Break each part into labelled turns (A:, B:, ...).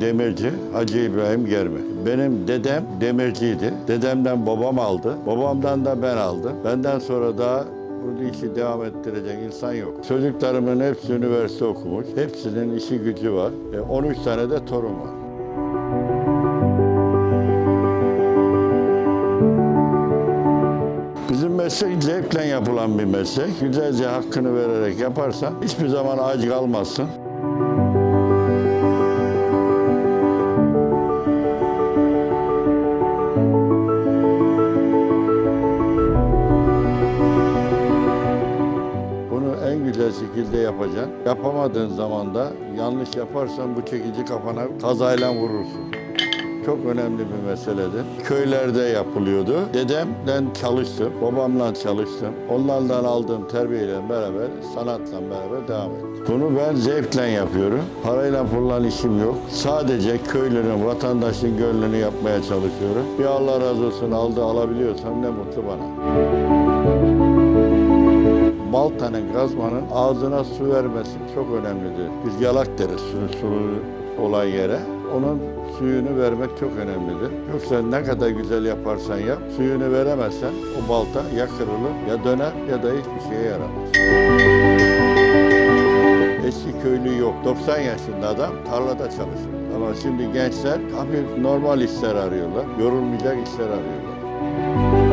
A: demirci Hacı İbrahim Germi. Benim dedem demirciydi. Dedemden babam aldı. Babamdan da ben aldım. Benden sonra da bu işi devam ettirecek insan yok. Çocuklarımın hepsi üniversite okumuş. Hepsinin işi gücü var. E, 13 tane de torun var. Bizim meslek zevkle yapılan bir meslek. Güzelce hakkını vererek yaparsan hiçbir zaman aç kalmazsın. Güzel şekilde yapacaksın. Yapamadığın zaman da yanlış yaparsan bu çekici kafana kazayla vurursun. Çok önemli bir meseledir. Köylerde yapılıyordu. Dedemden çalıştım, babamla çalıştım. Onlardan aldığım terbiyeyle beraber, sanatla beraber devam ettim. Bunu ben zevkle yapıyorum. Parayla pulla işim yok. Sadece köylünün, vatandaşın gönlünü yapmaya çalışıyorum. Bir Allah razı olsun aldı alabiliyorsam ne mutlu bana baltanın, gazmanın ağzına su vermesi çok önemlidir. Biz yalak deriz sulu, sulu olan yere. Onun suyunu vermek çok önemlidir. Yoksa ne kadar güzel yaparsan yap, suyunu veremezsen o balta ya kırılır ya döner ya da hiçbir şeye yaramaz. Eski köylü yok. 90 yaşında adam tarlada çalışır. Ama şimdi gençler hafif normal işler arıyorlar. Yorulmayacak işler arıyorlar.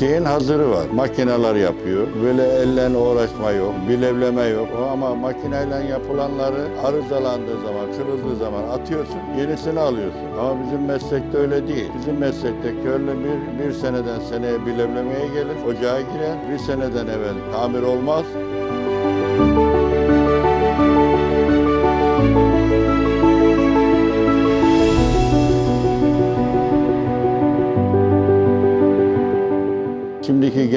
A: Şeyin hazırı var. Makineler yapıyor. Böyle elle uğraşma yok, bilevleme yok. Ama makineyle yapılanları arızalandığı zaman, kırıldığı zaman atıyorsun, yenisini alıyorsun. Ama bizim meslekte öyle değil. Bizim meslekte köylü bir, bir seneden seneye bilevlemeye gelir, ocağa girer. Bir seneden evvel tamir olmaz.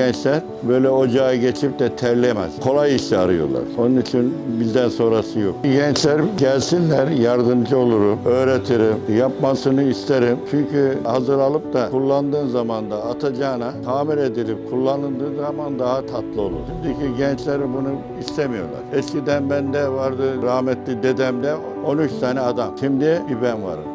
A: Gençler böyle ocağa geçip de terlemez. Kolay işi arıyorlar. Onun için bizden sonrası yok. Gençler gelsinler, yardımcı olurum, öğretirim, yapmasını isterim. Çünkü hazır alıp da kullandığın zaman da atacağına tamir edilip kullanıldığı zaman daha tatlı olur. Şimdiki gençler bunu istemiyorlar. Eskiden bende vardı rahmetli dedemde 13 tane adam. Şimdi bir ben varım.